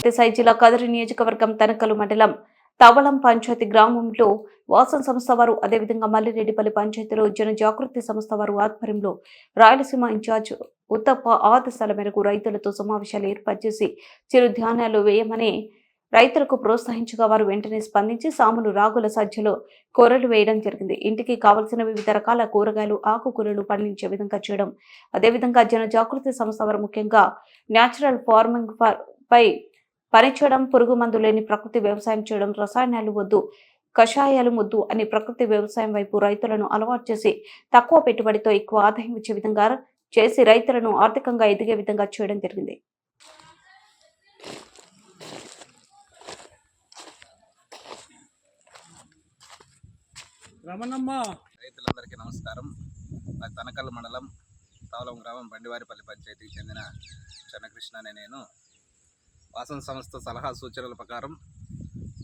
సత్యసాయి జిల్లా కదరి నియోజకవర్గం తనకలు మండలం తవళం పంచాయతీ గ్రామంలో వాసన్ సంస్థ వారు అదేవిధంగా మల్లిరెడ్డిపల్లి పంచాయతీలో జన జాగృతి సంస్థ వారు ఆధ్వర్యంలో రాయలసీమ ఇన్ఛార్జ్ ఉత్తప్ప ఆదేశాల మేరకు రైతులతో సమావేశాలు ఏర్పాటు చేసి చిరుధాన్యాలు వేయమని రైతులకు ప్రోత్సహించగా వారు వెంటనే స్పందించి సాములు రాగుల సజ్జలో కూరలు వేయడం జరిగింది. ఇంటికి కావలసిన వివిధ రకాల కూరగాయలు ఆకుకూరలు పండించే విధంగా చేయడం అదేవిధంగా జన జాగృతి సంస్థ వారు ముఖ్యంగా న్యాచురల్ ఫార్మింగ్ పై పనిచేయడం పురుగు మందు లేని ప్రకృతి వ్యవసాయం చేయడం రసాయనాలు వద్దు కషాయాలు ముద్దు అని ప్రకృతి వ్యవసాయం వైపు రైతులను అలవాటు చేసి తక్కువ పెట్టుబడితో ఎక్కువ ఆదాయం వచ్చే విధంగా చేసి రైతులను ఆర్థికంగా ఎదిగే విధంగా చేయడం జరిగింది. రమణమ్మ. రైతులందరికీ నమస్కారం. తనకల్ మండలం తావలం గ్రామం బండివారిపల్లి పంచాయతీకి చెందిన చెన్నకృష్ణ అనే నేను. వాసన సంస్థ సలహా సూచనల ప్రకారం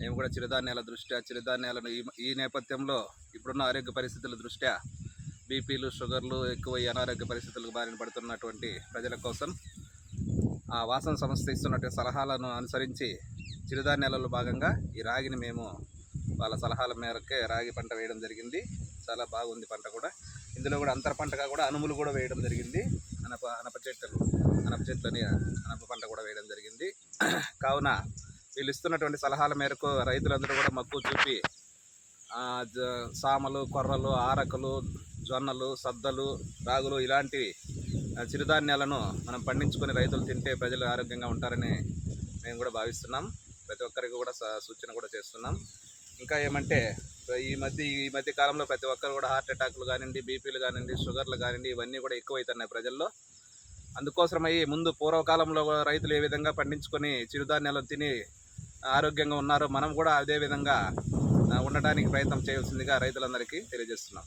మేము కూడా చిరుధాన్యాల దృష్ట్యా చిరుధాన్యాలను ఈ ఈ నేపథ్యంలో ఇప్పుడున్న ఆరోగ్య పరిస్థితుల దృష్ట్యా బీపీలు షుగర్లు ఎక్కువ ఈ అనారోగ్య పరిస్థితులకు బారిన పడుతున్నటువంటి ప్రజల కోసం ఆ వాసన సంస్థ ఇస్తున్నటువంటి సలహాలను అనుసరించి చిరుధాన్యాలలో భాగంగా ఈ రాగిని మేము వాళ్ళ సలహాల మేరకే రాగి పంట వేయడం జరిగింది. చాలా బాగుంది పంట కూడా. ఇందులో కూడా అంతర పంటగా కూడా అనుములు కూడా వేయడం జరిగింది. అనప అనప చెట్లు అనప చెట్లని అనప పంట కూడా వేయడం జరిగింది. కావున వీళ్ళు ఇస్తున్నటువంటి సలహాల మేరకు రైతులందరూ కూడా మక్కువ చూపి జ- సామలు కొర్రలు ఆరకలు జొన్నలు సద్దలు రాగులు ఇలాంటి చిరుధాన్యాలను మనం పండించుకొని రైతులు తింటే ప్రజలు ఆరోగ్యంగా ఉంటారని మేము కూడా భావిస్తున్నాం. ప్రతి ఒక్కరికి కూడా సూచన కూడా చేస్తున్నాం. ఇంకా ఏమంటే ఈ మధ్య ఈ మధ్య కాలంలో ప్రతి ఒక్కరు కూడా హార్ట్ అటాక్లు కానివ్వండి బీపీలు కానివ్వండి షుగర్లు కానివ్వండి ఇవన్నీ కూడా ఎక్కువైతున్నాయి ప్రజల్లో. అందుకోసమై ముందు పూర్వకాలంలో రైతులు ఏ విధంగా పండించుకొని చిరుధాన్యాలు తిని ఆరోగ్యంగా ఉన్నారో మనం కూడా అదే విధంగా ఉండటానికి ప్రయత్నం చేయవలసిందిగా రైతులందరికీ తెలియజేస్తున్నాం.